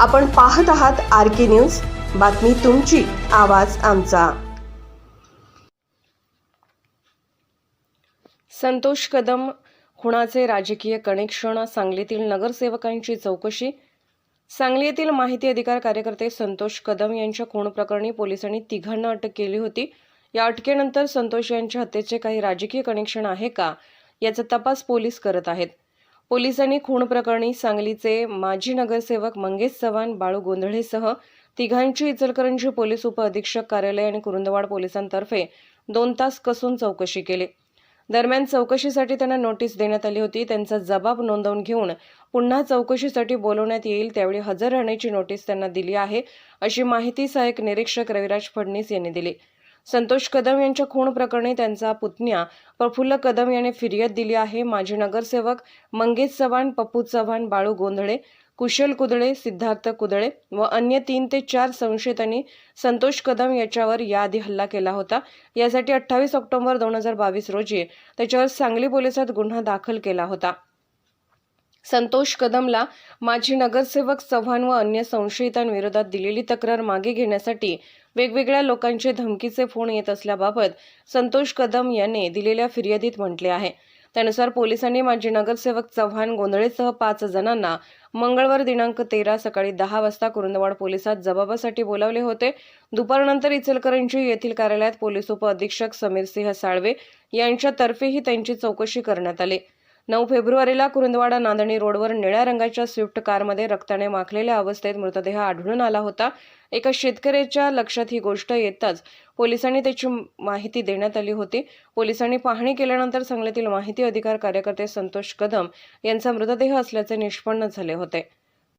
आपण पाहत आहात आर के न्यूज. बातमी तुमची आवाज आमचा. संतोष कदम खुणाचे राजकीय कनेक्शन सांगलीतील नगरसेवकांची चौकशी. सांगली येथील माहिती अधिकार कार्यकर्ते संतोष कदम यांच्या खून प्रकरणी पोलिसांनी तिघांना अटक केली होती. या अटकेनंतर संतोष यांच्या हत्येचे काही राजकीय कनेक्शन आहे का? याचा तपास पोलीस करत आहेत. पोलिसांनी खून प्रकरणी सांगलीचे माजी नगरसेवक मंगेश चव्हाण बाळू गोंधळेसह तिघांची इचलकरंजी पोलीस उपअधीक्षक कार्यालय आणि कुरुंदवाड पोलिसांतर्फे दोन तास कसून चौकशी केली. दरम्यान चौकशीसाठी त्यांना नोटीस देण्यात आली होती. त्यांचा जबाब नोंदवून घेऊन पुन्हा चौकशीसाठी बोलवण्यात येईल त्यावेळी हजर राहण्याची नोटीस त्यांना दिली आहे अशी माहिती सहाय्यक निरीक्षक रविराज फडणीस यांनी दिली. संतोष कदम यांच्या खून प्रकरणी त्यांचा पुतण्या प्रफुल्ल कदम याने फिर्याद दिली आहे. माजी नगरसेवक मंगेश चव्हाण पप्पू चव्हाण बाळू गोंधळे कुशल कुदळे सिद्धार्थ कुदळे व अन्य तीन ते चार संशयितांनी संतोष कदम याच्यावर याआधी हल्ला केला होता. यासाठी अठ्ठावीस ऑक्टोबर दोन हजार बावीस रोजी त्याच्यावर सांगली पोलिसात गुन्हा दाखल केला होता. संतोष कदमला माजी नगरसेवक चव्हाण व अन्य संशयितांविरोधात दिलेली तक्रार मागे घेण्यासाठी वेगवेगळ्या लोकांचे धमकीचे फोन येत असल्याबाबत संतोष कदम याने दिलेल्या फिर्यादीत म्हटले आहे. त्यानुसार पोलिसांनी माजी नगरसेवक चव्हाण गोंधळेसह पाच जणांना मंगळवार दिनांक तेरा सकाळी दहा वाजता कुरुंदवाड पोलिसात जबाबासाठी बोलावले होते. दुपारनंतर इचलकरंजी येथील कार्यालयात पोलीस उपअधीक्षक समीर सिंह साळवे यांच्यातर्फेही त्यांची चौकशी करण्यात आली. नऊ फेब्रुवारीला कुरुंदवाडा नांदणी रोडवर निळ्या रंगाच्या स्विफ्ट कारमध्ये रक्ताने माखलेल्या अवस्थेत मृतदेह आढळून आला होता. एका शेतकऱ्याच्या लक्षात ही गोष्ट येताच पोलिसांनी त्याची माहिती देण्यात आली होती. पोलिसांनी पाहणी केल्यानंतर सांगलीतील माहिती अधिकार कार्यकर्ते संतोष कदम यांचा मृतदेह असल्याचे निष्पन्न झाले होते.